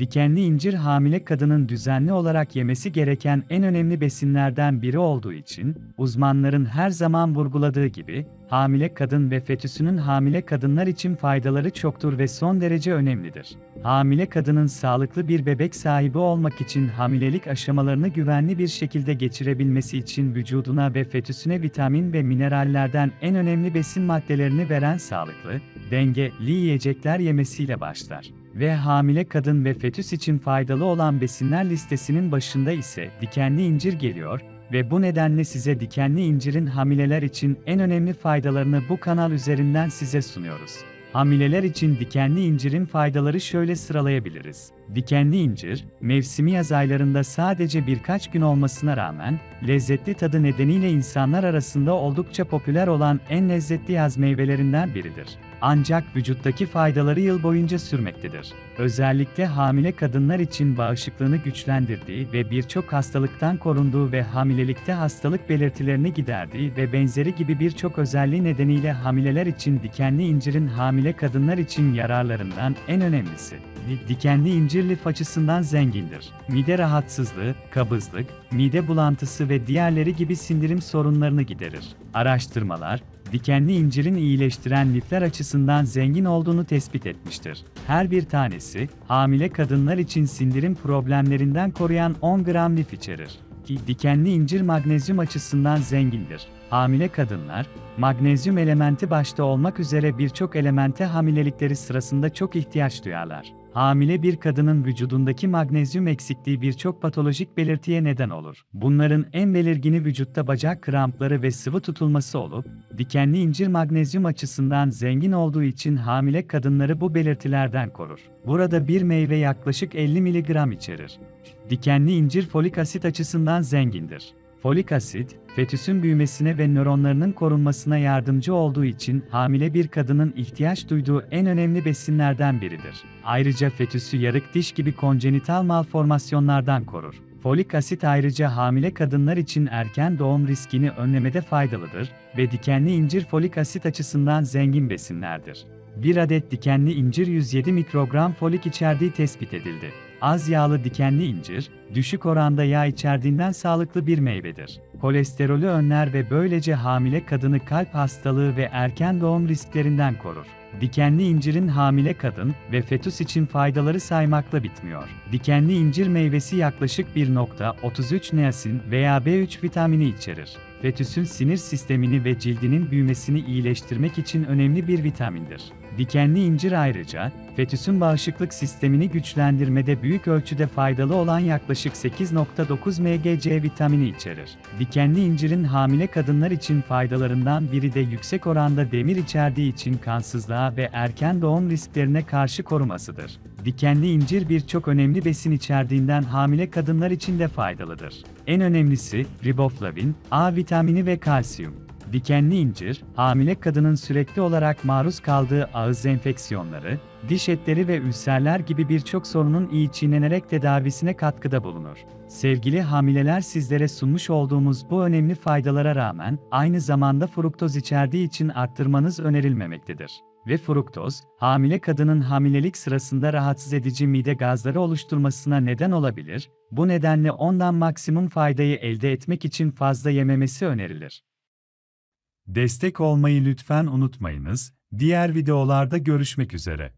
Dikenli incir hamile kadının düzenli olarak yemesi gereken en önemli besinlerden biri olduğu için, uzmanların her zaman vurguladığı gibi, hamile kadın ve fetüsünün hamile kadınlar için faydaları çoktur ve son derece önemlidir. Hamile kadının sağlıklı bir bebek sahibi olmak için hamilelik aşamalarını güvenli bir şekilde geçirebilmesi için vücuduna ve fetüsüne vitamin ve minerallerden en önemli besin maddelerini veren sağlıklı, dengeli yiyecekler yemesiyle başlar ve hamile kadın ve fetüs için faydalı olan besinler listesinin başında ise dikenli incir geliyor ve bu nedenle size dikenli incirin hamileler için en önemli faydalarını bu kanal üzerinden size sunuyoruz. Hamileler için dikenli incirin faydaları şöyle sıralayabiliriz. Dikenli incir, mevsimi yaz aylarında sadece birkaç gün olmasına rağmen, lezzetli tadı nedeniyle insanlar arasında oldukça popüler olan en lezzetli yaz meyvelerinden biridir. Ancak vücuttaki faydaları yıl boyunca sürmektedir. Özellikle hamile kadınlar için bağışıklığını güçlendirdiği ve birçok hastalıktan korunduğu ve hamilelikte hastalık belirtilerini giderdiği ve benzeri gibi birçok özelliği nedeniyle hamileler için dikenli incirin hamile kadınlar için yararlarından en önemlisi. Di- Dikenli incir lif açısından zengindir. Mide rahatsızlığı, kabızlık, mide bulantısı ve diğerleri gibi sindirim sorunlarını giderir. Araştırmalar, dikenli incirin iyileştiren lifler açısından zengin olduğunu tespit etmiştir. Her bir tanesi, hamile kadınlar için sindirim problemlerinden koruyan 10 gram lif içerir. Ki dikenli incir magnezyum açısından zengindir. Hamile kadınlar, magnezyum elementi başta olmak üzere birçok elemente hamilelikleri sırasında çok ihtiyaç duyarlar. Hamile bir kadının vücudundaki magnezyum eksikliği birçok patolojik belirtiye neden olur. Bunların en belirgini vücutta bacak krampları ve sıvı tutulması olup, dikenli incir magnezyum açısından zengin olduğu için hamile kadınları bu belirtilerden korur. Burada bir meyve yaklaşık 50 mg içerir. Dikenli incir folik asit açısından zengindir. Folik asit, fetüsün büyümesine ve nöronlarının korunmasına yardımcı olduğu için hamile bir kadının ihtiyaç duyduğu en önemli besinlerden biridir. Ayrıca fetüsü yarık diş gibi konjenital malformasyonlardan korur. Folik asit ayrıca hamile kadınlar için erken doğum riskini önlemede faydalıdır ve dikenli incir folik asit açısından zengin besinlerdir. Bir adet dikenli incir 107 mikrogram folik içerdiği tespit edildi. Az yağlı dikenli incir, düşük oranda yağ içerdiğinden sağlıklı bir meyvedir. Kolesterolü önler ve böylece hamile kadını kalp hastalığı ve erken doğum risklerinden korur. Dikenli incirin hamile kadın ve fetüs için faydaları saymakla bitmiyor. Dikenli incir meyvesi yaklaşık 1.33 niasin veya B3 vitamini içerir. Fetüsün sinir sistemini ve cildinin büyümesini iyileştirmek için önemli bir vitamindir. Dikenli incir ayrıca, fetüsün bağışıklık sistemini güçlendirmede büyük ölçüde faydalı olan yaklaşık 8.9 mgc vitamini içerir. Dikenli incirin hamile kadınlar için faydalarından biri de yüksek oranda demir içerdiği için kansızlığa ve erken doğum risklerine karşı korumasıdır. Dikenli incir birçok önemli besin içerdiğinden hamile kadınlar için de faydalıdır. En önemlisi riboflavin, A vitamini ve kalsiyum. Dikenli incir, hamile kadının sürekli olarak maruz kaldığı ağız enfeksiyonları, diş etleri ve ülserler gibi birçok sorunun iyi çiğnenerek tedavisine katkıda bulunur. Sevgili hamileler sizlere sunmuş olduğumuz bu önemli faydalara rağmen aynı zamanda fruktoz içerdiği için arttırmanız önerilmemektedir. Ve fruktoz, hamile kadının hamilelik sırasında rahatsız edici mide gazları oluşturmasına neden olabilir, bu nedenle ondan maksimum faydayı elde etmek için fazla yememesi önerilir. Destek olmayı lütfen unutmayınız. Diğer videolarda görüşmek üzere.